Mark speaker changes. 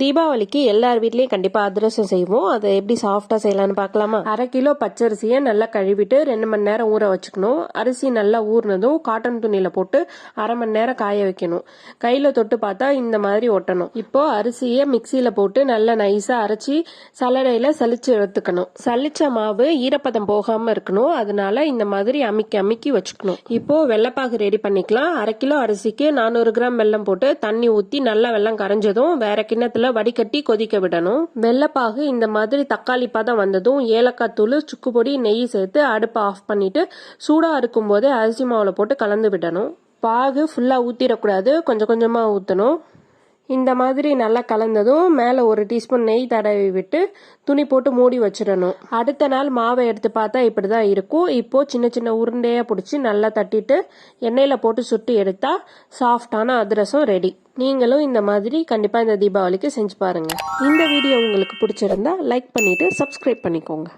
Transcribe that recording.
Speaker 1: தீபாவளிக்கு எல்லார் வீட்லேயும் கண்டிப்பாக அதிரசம் செய்வோம். அதை எப்படி சாஃப்டாக செய்யலாம்னு பார்க்கலாமா? அரை கிலோ பச்சரிசியை நல்லா கழுவிட்டு ரெண்டு மணி நேரம் ஊற வச்சுக்கணும். அரிசி நல்லா ஊறினதும் காட்டன் துணியில் போட்டு அரை மணி நேரம் காய வைக்கணும். கையில் தொட்டு பார்த்தா இந்த மாதிரி ஒட்டணும். இப்போ அரிசியை மிக்சியில் போட்டு நல்லா நைஸாக அரைச்சி சலடையில் சலிச்சு எடுத்துக்கணும். சலிச்ச மாவு ஈரப்பதம் போகாமல் இருக்கணும். அதனால இந்த மாதிரி அமுக்கி அமுக்கி வச்சுக்கணும். இப்போ வெள்ளைப்பாகு ரெடி பண்ணிக்கலாம். அரை கிலோ அரிசிக்கு நானூறு கிராம் வெல்லம் போட்டு தண்ணி ஊற்றி நல்லா வெள்ளம் கரைஞ்சதும் வேற கிண்ணத்துல வடிகட்டி கொதிக்க விடணும். வெள்ளைப்பாகு இந்த மாதிரி தக்காளி பதம் வந்ததும் ஏலக்காய் தூள் சுக்கு பொடி நெய் சேர்த்து அடுப்பை ஆஃப் பண்ணிட்டு சூடா இருக்கும் போதே அரிசி மாவுல போட்டு கலந்து விடணும். பாகு ஃபுல்லா ஊத்திடக்கூடாது. கொஞ்சம் கொஞ்சமா ஊற்றணும் இந்த மாதிரி நல்லா கலந்ததும் மேலே ஒரு டீஸ்பூன் நெய் தடவி விட்டு துணி போட்டு மூடி வச்சிடணும். அடுத்த நாள் மாவை எடுத்து பார்த்தா இப்படி தான் இருக்கும். இப்போது சின்ன சின்ன உருண்டையாக பிடிச்சி நல்லா தட்டிட்டு எண்ணெயில் போட்டு சுட்டு எடுத்தால் சாஃப்டான அதிரசம் ரெடி. நீங்களும் இந்த மாதிரி கண்டிப்பாக இந்த தீபாவளிக்கு செஞ்சு பாருங்கள் இந்த வீடியோ உங்களுக்கு பிடிச்சிருந்தா லைக் பண்ணிவிட்டு சப்ஸ்கிரைப் பண்ணிக்கோங்க.